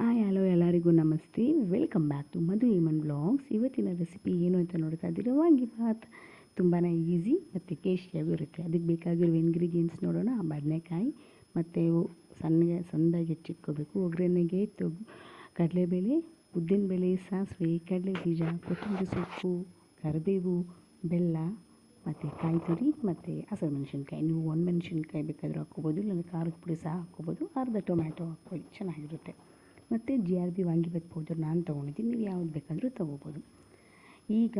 Hi, hello ಎಲ್ಲರಿಗೂ ನಮಸ್ತೆ. Welcome back to Madhu Heman blogs. ಇವತ್ತಿನ ರೆಸಿಪಿ ಏನು ಅಂತ ನೋಡ್ತಾ ಇದ್ದೀರಾ? ವಾಂಗಿಭಾತ್ ತುಂಬಾ ಈಸಿ ಮತ್ತು ಟೇಸ್ಟಿಯಾಗೂ ಇರುತ್ತೆ. ಅದಕ್ಕೆ ಬೇಕಾಗಿರೋ ಇಂಗ್ರೀಡಿಯೆಂಟ್ಸ್ ನೋಡೋಣ. ಬದನೆಕಾಯಿ ಮತ್ತು ಸಣ್ಣಗೆ ಸಣ್ಣದಾಗಿ ಹೆಚ್ಚಿಟ್ಕೋಬೇಕು. ಒಗ್ಗರಣೆಗೆ ತೊಗು ಕಡಲೆಬೇಳೆ, ಉದ್ದಿನಬೇಳೆ, ಸಾಸಿವೆ ಕಡಲೆ ಬೀಜ ಕೊತ್ತಂಬರಿ ಸೊಪ್ಪು, ಕರಿಬೇವು, ಬೆಲ್ಲ ಮತ್ತು ಕಾಯಿ ತುರಿ ಮತ್ತು ಹಸಿರು ಮೆಣಸಿನ್ಕಾಯಿ. ನೀವು ಒಣ ಮೆಣಸಿನ್ಕಾಯಿ ಬೇಕಾದರೂ ಹಾಕ್ಕೋಬೋದು, ಇಲ್ಲಾಂದರೆ ಖಾರದ ಪುಡಿ ಸಹ ಹಾಕ್ಕೋಬೋದು. ಅರ್ಧ ಟೊಮ್ಯಾಟೊ ಹಾಕ್ಕೊಳ್ಳಿ. ಚೆನ್ನಾಗಿರುತ್ತೆ. ಮತ್ತು G R B vangibath powder ನಾನು ತೊಗೊಂಡಿದ್ದೀನಿ, ನೀವು ಯಾವ್ದು ಬೇಕಾದರೂ ತೊಗೋಬೋದು. ಈಗ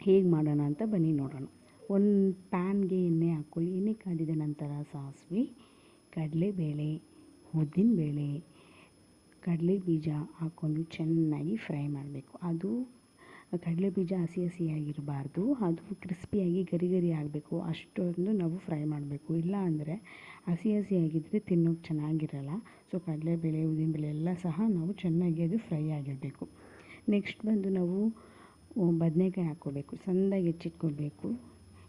ಹೇಗೆ ಮಾಡೋಣ ಅಂತ ಬನ್ನಿ ನೋಡೋಣ. ಒಂದು ಪ್ಯಾನ್ಗೆ ಎಣ್ಣೆ ಹಾಕ್ಕೊಳ್ಳಿ, ಎಣ್ಣೆ ಕಾದಿದ ನಂತರ ಸಾಸಿವೆ, ಕಡಲೆಬೇಳೆ, ಉದ್ದಿನಬೇಳೆ ಕಡಲೆ ಬೀಜ ಹಾಕ್ಕೊಂಡು ಚೆನ್ನಾಗಿ ಫ್ರೈ ಮಾಡಬೇಕು. ಅದು ಕಡಲೆ ಬೀಜ ಹಸಿ ಹಸಿಯಾಗಿರಬಾರ್ದು ಅದು ಕ್ರಿಸ್ಪಿಯಾಗಿ ಗರಿ ಗರಿ ಆಗಬೇಕು. ಅಷ್ಟೊಂದು ನಾವು ಫ್ರೈ ಮಾಡಬೇಕು. ಇಲ್ಲ ಅಂದರೆ ಹಸಿ ಹಸಿಯಾಗಿದ್ದರೆ ತಿನ್ನೋಕ್ಕೆ ಚೆನ್ನಾಗಿರಲ್ಲ. ಸೊ ಕಡಲೆಬೇಳೆ ಉದ್ದಿನಬೇಳೆ ಎಲ್ಲ ಸಹ ನಾವು ಚೆನ್ನಾಗಿ ಅದು ಫ್ರೈ ಆಗಿರಬೇಕು ನೆಕ್ಸ್ಟ್ ಬಂದು ನಾವು ಬದನೆಕಾಯಿ ಹಾಕ್ಕೋಬೇಕು. ಸಣ್ಣದಾಗಿ ಹೆಚ್ಚಿಟ್ಕೊಬೇಕು.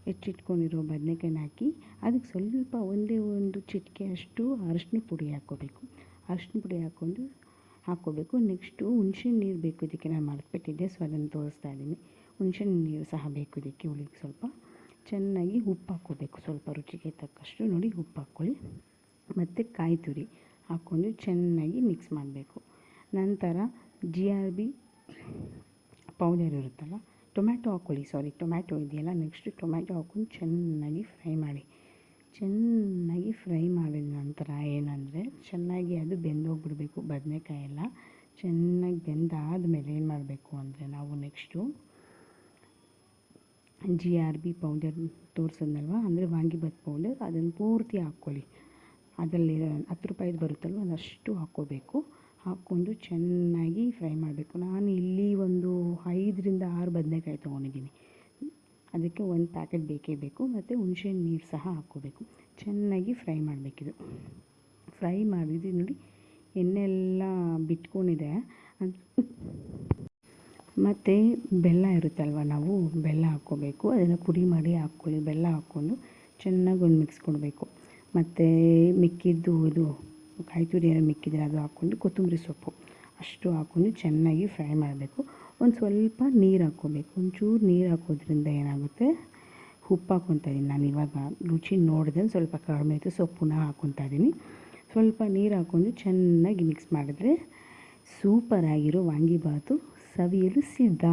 ಹೆಚ್ಚಿಟ್ಕೊಂಡಿರೋ ಬದನೆಕಾಯಿನ ಹಾಕಿ ಅದಕ್ಕೆ ಸ್ವಲ್ಪ ಒಂದೇ ಒಂದು ಚಿಟಿಕೆ ಅಷ್ಟು ಅರಶಿನ ಪುಡಿ ಹಾಕ್ಕೋಬೇಕು. ಅರಶಿನ ಪುಡಿ ಹಾಕ್ಕೊಂಡು ಹಾಕ್ಕೋಬೇಕು. ನೆಕ್ಸ್ಟು ಹುಣ್ಸೆ ನೀರು ಬೇಕು ಇದಕ್ಕೆ ನಾನು ಮರೆತುಬಿಟ್ಟಿದ್ದೆ ಸೊ ಅದನ್ನು ತೋರಿಸ್ತಾ ಇದ್ದೀನಿ. ಹುಣ್ಸೆ ನೀರು ಸಹ ಬೇಕು ಇದಕ್ಕೆ ಹುಳಿಗೆ ಸ್ವಲ್ಪ. ಚೆನ್ನಾಗಿ ಉಪ್ಪು ಹಾಕ್ಕೋಬೇಕು, ಸ್ವಲ್ಪ ರುಚಿಗೆ ತಕ್ಕಷ್ಟು ನೋಡಿ ಉಪ್ಪು ಹಾಕ್ಕೊಳ್ಳಿ. ಮತ್ತು ಕಾಯಿ ತುರಿ ಹಾಕ್ಕೊಂಡು ಚೆನ್ನಾಗಿ ಮಿಕ್ಸ್ ಮಾಡಬೇಕು. ನಂತರ ಜಿ ಆರ್ ಬಿ ಪೌಡರ್ ಇರುತ್ತಲ್ಲ, ಟೊಮ್ಯಾಟೊ ಹಾಕ್ಕೊಳ್ಳಿ. ಸಾರಿ ಟೊಮ್ಯಾಟೊ ಇದೆಯಲ್ಲ ನೆಕ್ಸ್ಟ್ ಟೊಮ್ಯಾಟೊ ಹಾಕ್ಕೊಂಡು ಚೆನ್ನಾಗಿ ಫ್ರೈ ಮಾಡಿ. ಚೆನ್ನಾಗಿ ಫ್ರೈ ಮಾಡಿದ ನಂತರ ಚೆನ್ನಾಗಿ ಅದು ಬೆಂದೋಗ್ಬಿಡಬೇಕು ಬದನೆಕಾಯಿ ಎಲ್ಲ ಚೆನ್ನಾಗಿ ಬೆಂದಾದಮೇಲೆ ಏನು ಮಾಡಬೇಕು ಅಂದರೆ ನಾವು next G R B powder ತೋರಿಸಿದ್ನಲ್ವ? ಅಂದರೆ ವಾಂಗಿಬಾತ್ ಪೌಡರ್ ಅದನ್ನು ಪೂರ್ತಿ ಹಾಕ್ಕೊಳ್ಳಿ. ಅದರಲ್ಲಿ ಹತ್ತು ರೂಪಾಯಿದು ಬರುತ್ತಲ್ವ? ಅದಷ್ಟು ಹಾಕ್ಕೋಬೇಕು. ಹಾಕ್ಕೊಂಡು ಚೆನ್ನಾಗಿ ಫ್ರೈ ಮಾಡಬೇಕು. ನಾನು ಇಲ್ಲಿ ಒಂದು ಐದರಿಂದ ಆರು ಬದನೆಕಾಯಿ ತೊಗೊಂಡಿದ್ದೀನಿ. ಅದಕ್ಕೆ ಒಂದು ಪ್ಯಾಕೆಟ್ ಬೇಕೇ ಬೇಕು. ಮತ್ತು ಹುಣಸೆ ನೀರು ಸಹ ಹಾಕ್ಕೋಬೇಕು. ಚೆನ್ನಾಗಿ ಫ್ರೈ ಮಾಡಬೇಕಿದು. ಫ್ರೈ ಮಾಡಿದ್ದು ನೋಡಿ. ಎಣ್ಣೆ ಎಲ್ಲ ಬಿಟ್ಕೊಂಡಿದೆ. ಮತ್ತು ಬೆಲ್ಲ ಇರುತ್ತಲ್ವ ನಾವು, ಬೆಲ್ಲ ಹಾಕ್ಕೋಬೇಕು. ಅದನ್ನು ಪುಡಿ ಮಾಡಿ ಹಾಕ್ಕೊಳ್ಳಿ, ಬೆಲ್ಲ ಹಾಕ್ಕೊಂಡು ಚೆನ್ನಾಗಿ ಮಿಕ್ಸ್ ಕೊಡಬೇಕು. ಮತ್ತು ಮಿಕ್ಕಿದ್ದು ಇದು ಕಾಯಿ ತುರಿ ಏನೋ ಮಿಕ್ಕಿದ್ರೆ ಅದು ಹಾಕ್ಕೊಂಡು ಕೊತ್ತಂಬರಿ ಸೊಪ್ಪು ಅಷ್ಟು ಹಾಕ್ಕೊಂಡು ಚೆನ್ನಾಗಿ ಫ್ರೈ ಮಾಡಬೇಕು. ಒಂದು ಸ್ವಲ್ಪ ನೀರು ಹಾಕ್ಕೋಬೇಕು. ಒಂಚೂರು ನೀರು ಹಾಕೋದ್ರಿಂದ ಏನಾಗುತ್ತೆ? ಉಪ್ಪು ಹಾಕ್ಕೊತಾ ಇದ್ದೀನಿ ನಾನು ಇವಾಗ. ರುಚಿ ನೋಡಿದೆ ಸ್ವಲ್ಪ ಕಡಿಮೆ ಆಯಿತು ಸೊಪ್ಪುನ ಪುನಃ ಹಾಕ್ಕೊತಾ ಇದ್ದೀನಿ ಸ್ವಲ್ಪ ನೀರು ಹಾಕ್ಕೊಂಡು ಚೆನ್ನಾಗಿ ಮಿಕ್ಸ್ ಮಾಡಿದ್ರೆ ಸೂಪರಾಗಿರೋ ವಾಂಗಿಬಾತು ಸವಿಯಲು ಸಿದ್ಧ.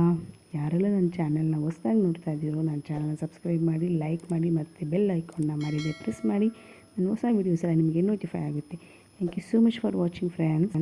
ಯಾರೆಲ್ಲ ನನ್ನ ಚಾನಲ್ನ ಹೊಸ್ದಾಗಿ ನೋಡ್ತಾ ಇದ್ದೀರೋ ನನ್ನ ಚಾನಲ್ನ ಸಬ್ಸ್ಕ್ರೈಬ್ ಮಾಡಿ ಲೈಕ್ ಮಾಡಿ ಮತ್ತು ಬೆಲ್ ಐಕಾನ್ನ ಮಾಡಿದೆ ಪ್ರೆಸ್ ಮಾಡಿ. ನನ್ನ ಹೊಸ ವೀಡಿಯೋಸ್ ಎಲ್ಲ ನಿಮಗೆ ನೋಟಿಫೈ ಆಗುತ್ತೆ. Thank you so much for watching friends